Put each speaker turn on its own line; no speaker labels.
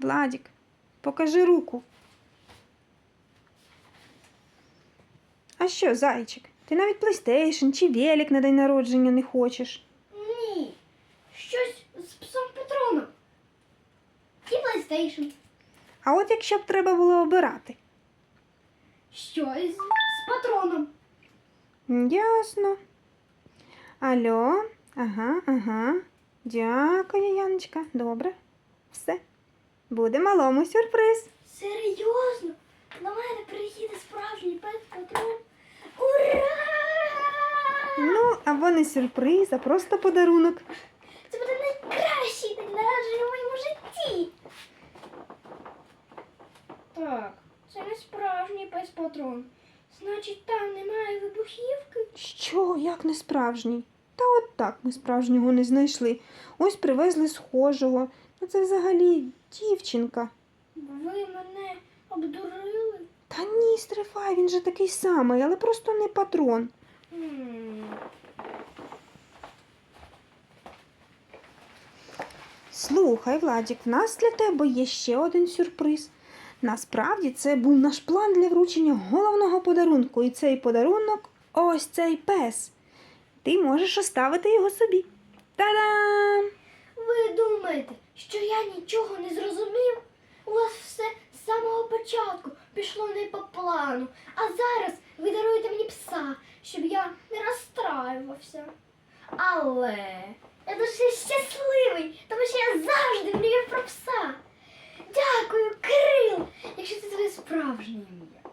Владік, покажи руку. А що, зайчик? Ти навіть PlayStation чи велик на день народження не хочеш.
Ні. Щось з псом Патроном. І PlayStation.
А от якщо б треба було обирати.
Щось з патроном.
Ясно. Алло, ага, ага. Дякую, Яночка. Добре. Все. Буде малому сюрприз.
Серйозно? До мене приїде справжній пес патрон. Ура!
Ну, або не сюрприз, а просто подарунок.
Це буде найкращий день народження в моєму житті. Так, це не справжній пес патрон. Значить, там немає вибухівки.
Що, як не справжній? Та от так ми справжнього не знайшли. Ось привезли схожого. Ну це взагалі дівчинка.
Ви мене обдурили.
Та ні, стрифай, він же такий самий, але просто не патрон. Слухай, Владік, в нас для тебе є ще один сюрприз. Насправді це був наш план для вручення головного подарунку, і цей подарунок ось цей пес. Ти можеш оставити його собі. Та-дам!
Ви думаєте, що я нічого не зрозумів? У вас все з самого початку пішло не по плану, а зараз ви даруєте мені пса, щоб я не розстраювався. Але я дуже щасливий, тому що я завжди мріяв про пса. Дякую, Кирил, якщо це твоє справжнє ім'я.